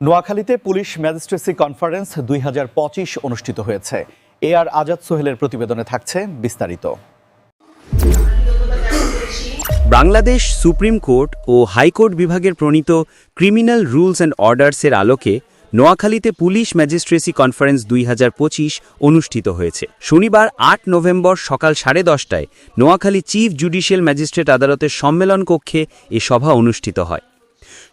নোয়াখালীতে police magistracy conference দুই হাজার পঁচিশ অনুষ্ঠিত হয়েছে। এ আর আজাদ সোহেলের প্রতিবেদনে থাকছে বিস্তারিত। বাংলাদেশ সুপ্রিম কোর্ট ও হাইকোর্ট বিভাগের প্রণীত ক্রিমিনাল রুলস অ্যান্ড অর্ডার্সের আলোকে নোয়াখালীতে পুলিশ ম্যাজিস্ট্রেসি কনফারেন্স দুই হাজার পঁচিশ অনুষ্ঠিত হয়েছে। শনিবার আট নভেম্বর সকাল সাড়ে দশটায় নোয়াখালী চিফ জুডিশিয়াল ম্যাজিস্ট্রেট আদালতের সম্মেলন কক্ষে এ সভা অনুষ্ঠিত হয়।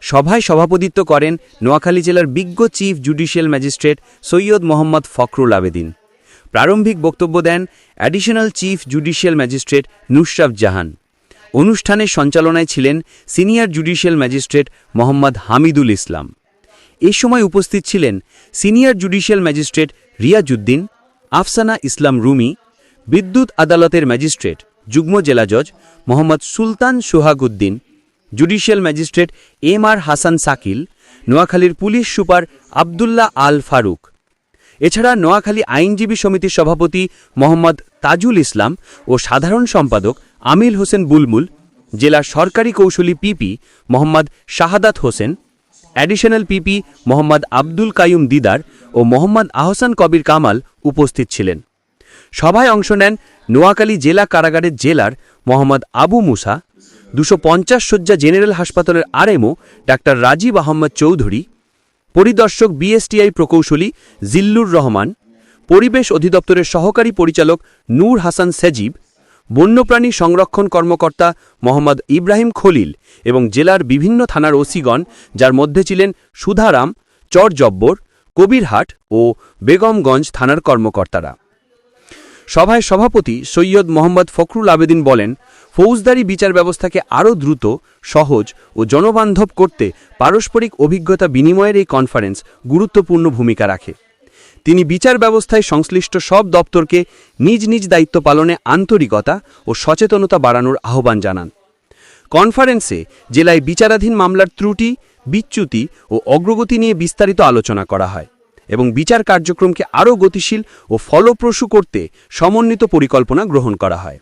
সভায় সভাপতিত্ব করেন নোয়াখালী জেলার বিজ্ঞ chief judicial magistrate Syed Mohammad Fakhrul Abedin. প্রারম্ভিক বক্তব্য দেন additional chief judicial magistrate Nushraf Jahan. অনুষ্ঠানের সঞ্চালনায় ছিলেন senior judicial magistrate Mohammad Hamidul Islam. এ সময় উপস্থিত ছিলেন senior judicial magistrate Riazuddin Afsana Islam Rumi, বিদ্যুৎ আদালতের ম্যাজিস্ট্রেট, যুগ্ম জেলা জজ Mohammad Sultan Sohaguddin judicial magistrate M R Hasan Sakil, নোয়াখালীর পুলিশ সুপার আবদুল্লাহ আল ফারুক। এছাড়া নোয়াখালী আইনজীবী সমিতির সভাপতি মোহাম্মদ তাজুল ইসলাম ও সাধারণ সম্পাদক আমিল হোসেন বুলমুল জেলার সরকারি কৌশলী PP Mohammad Shahadat Hossain, additional PP Mohammad Abdul Kayum Didar ও মোহাম্মদ আহসান কবির কামাল উপস্থিত ছিলেন। সভায় অংশ নেন নোয়াখালী জেলা কারাগারের জেলার মোহাম্মদ আবু মুসা দুশো পঞ্চাশ শয্যা জেনারেল হাসপাতালের আরএমও ডাক্তার রাজীব আহম্মদ চৌধুরী, পরিদর্শক বিএসটিআই প্রকৌশলী জিল্লুর রহমান, পরিবেশ অধিদপ্তরের সহকারী পরিচালক নূর হাসান সেজিব, বন্যপ্রাণী সংরক্ষণ কর্মকর্তা মোহাম্মদ ইব্রাহিম খলিল এবং জেলার বিভিন্ন থানার ওসিগণ, যার মধ্যে ছিলেন সুধারাম, চরজব্বর, কবিরহাট ও বেগমগঞ্জ থানার কর্মকর্তারা। সভায় সভাপতি সৈয়দ মোহাম্মদ ফখরুল আবেদিন বলেন, ফৌজদারি বিচার ব্যবস্থাকে আরও দ্রুত, সহজ ও জনবান্ধব করতে পারস্পরিক অভিজ্ঞতা বিনিময়ের এই কনফারেন্স গুরুত্বপূর্ণ ভূমিকা রাখে। তিনি বিচার ব্যবস্থায় সংশ্লিষ্ট সব দপ্তরকে নিজ নিজ দায়িত্ব পালনে আন্তরিকতা ও সচেতনতা বাড়ানোর আহ্বান জানান। কনফারেন্সে জেলায় বিচারাধীন মামলার ত্রুটি, বিচ্যুতি ও অগ্রগতি নিয়ে বিস্তারিত আলোচনা করা হয়। এবং বিচার কার্যক্রমকে আরও গতিশীল ও ফলপ্রসূ করতে সমন্বিত পরিকল্পনা গ্রহণ করা হয়।